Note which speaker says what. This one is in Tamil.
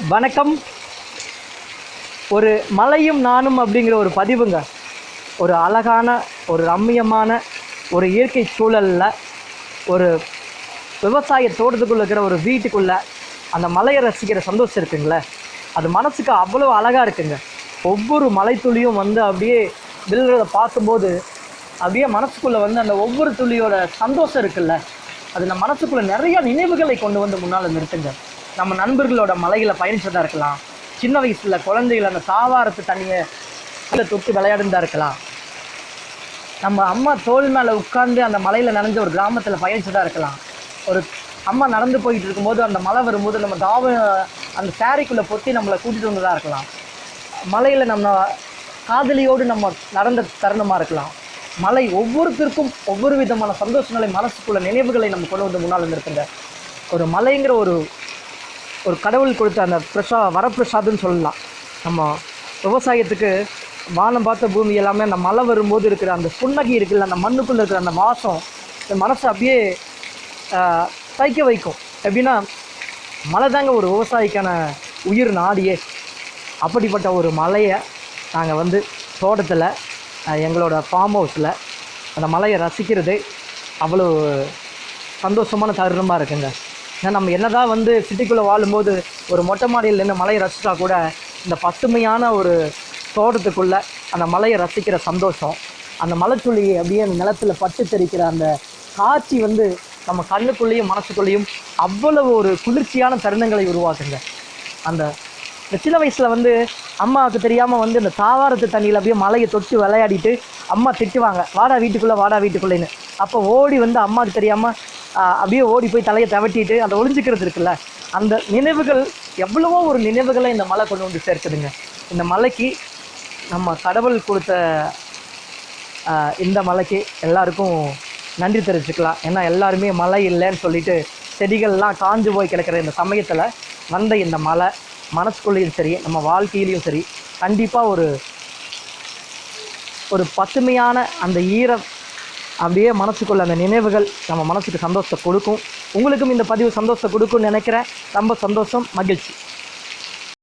Speaker 1: வணக்கம். ஒரு மலையும் நானும் அப்படிங்கிற ஒரு பதிவுங்க. ஒரு அழகான ஒரு ரம்மியமான ஒரு இயற்கை சூழலில் ஒரு விவசாய தோட்டத்துக்குள்ளே இருக்கிற ஒரு வீட்டுக்குள்ளே அந்த மலையை ரசிக்கிற சந்தோஷம் இருக்குங்களே. அது மனசுக்கு அவ்வளோ அழகாக இருக்குங்க. ஒவ்வொரு மலைத்துளியும் வந்து அப்படியே விழுறத பார்க்கும்போது அப்படியே மனசுக்குள்ளே வந்து அந்த ஒவ்வொரு துளியோட சந்தோஷம் இருக்குல்ல. அது நம்ம மனசுக்குள்ளே நிறையா நினைவுகளை கொண்டு வந்து முன்னால் நிறுத்துங்க. நம்ம நண்பர்களோட மலைகளை பயணிச்சதாக இருக்கலாம். சின்ன வயசில் குழந்தைகள் அந்த சாவாரத்து தண்ணியை தொட்டு விளையாடுந்தா இருக்கலாம். நம்ம அம்மா தோல் மேலே உட்கார்ந்து அந்த மலையில் நனைஞ்ச ஒரு கிராமத்தில் பயணிச்சதாக இருக்கலாம். ஒரு அம்மா நடந்து போயிட்டு இருக்கும்போது அந்த மலை வரும்போது நம்ம தாவ அந்த சாரிக்குள்ளே பொத்தி நம்மளை கூட்டிகிட்டு வந்ததாக இருக்கலாம். மலையில் நம்ம காதலியோடு நம்ம நடந்த தருணமாக இருக்கலாம். மலை ஒவ்வொருத்தருக்கும் ஒவ்வொரு விதமான சந்தோஷங்களை மனசுக்குள்ள நினைவுகளை நம்ம கொண்டு வந்து முன்னால் நிறுத்துங்க ஒரு மலைங்கிற ஒரு ஒரு கடவுள் கொடுத்த அந்த பிரசா வரப்பிரசாதம்னு சொல்லலாம். நம்ம விவசாயத்துக்கு வானம் பார்த்த பூமி எல்லாமே அந்த மழை வரும்போது இருக்கிற அந்த புன்னகி இருக்குல்ல அந்த மண்ணுக்குள்ளே இருக்கிற அந்த வாசம் இந்த மனசை அப்படியே தைக்க வைக்கும். எப்படின்னா மழை தாங்க ஒரு விவசாயிக்கான உயிர் நாடியே. அப்படிப்பட்ட ஒரு மலையை நாங்கள் வந்து தோட்டத்தில் எங்களோட ஃபார்ம் ஹவுஸில் அந்த மலையை ரசிக்கிறது அவ்வளோ சந்தோஷமான தருணமாக இருக்குங்க. ஏன்னா நம்ம என்னதான் வந்து சிட்டிக்குள்ளே வாழும்போது ஒரு மொட்டை மாடியில் நின்று மலையை ரசித்தா கூட இந்த பசுமையான ஒரு தோட்டத்துக்குள்ளே அந்த மலையை ரசிக்கிற சந்தோஷம். அந்த மலைச்சுள்ளியை அப்படியே அந்த நிலத்தில் பட்டு தெரிக்கிற அந்த காட்சி வந்து நம்ம கண்ணுக்குள்ளேயும் மனசுக்குள்ளேயும் அவ்வளவு ஒரு குளிர்ச்சியான தருணங்களை உருவாக்குங்க. அந்த இந்த சின்ன வயசில் வந்து அம்மாவுக்கு தெரியாமல் வந்து இந்த தாவாரத்து தண்ணியில் அப்படியே மலையை தொட்டு விளையாடிட்டு அம்மா திட்டுவாங்க வாடா வீட்டுக்குள்ளே வாடா வீட்டுக்குள்ளேன்னு. அப்போ ஓடி வந்து அம்மாவுக்கு தெரியாமல் அப்படியே ஓடி போய் தலையை தவட்டிட்டு அந்த ஒளிஞ்சிக்கிறது இருக்குல்ல அந்த நினைவுகள் எவ்வளவோ ஒரு நினைவுகளை இந்த மலை கொண்டு வந்து சேர்க்குதுங்க. இந்த மலைக்கு நம்ம கடவுள் கொடுத்த இந்த மலைக்கு எல்லாருக்கும் நன்றி தெரிவிச்சுக்கலாம். ஏன்னா எல்லாருமே மழை இல்லைன்னு சொல்லிட்டு செடிகள்லாம் காஞ்சு போய் கிடக்கிற இந்த சமயத்தில் வந்த இந்த மலை மனசுக்குள்ளேயும் சரி நம்ம வாழ்க்கையிலையும் சரி கண்டிப்பாக ஒரு ஒரு பசுமையான அந்த ஈரம் அப்படியே மனசுக்குள்ள அந்த நினைவுகள் நம்ம மனசுக்கு சந்தோஷத்தை கொடுக்கும். உங்களுக்கும் இந்த பதிவு சந்தோஷத்தை கொடுக்கும்னு நினைக்கிறேன். ரொம்ப சந்தோஷம் மகிழ்ச்சி.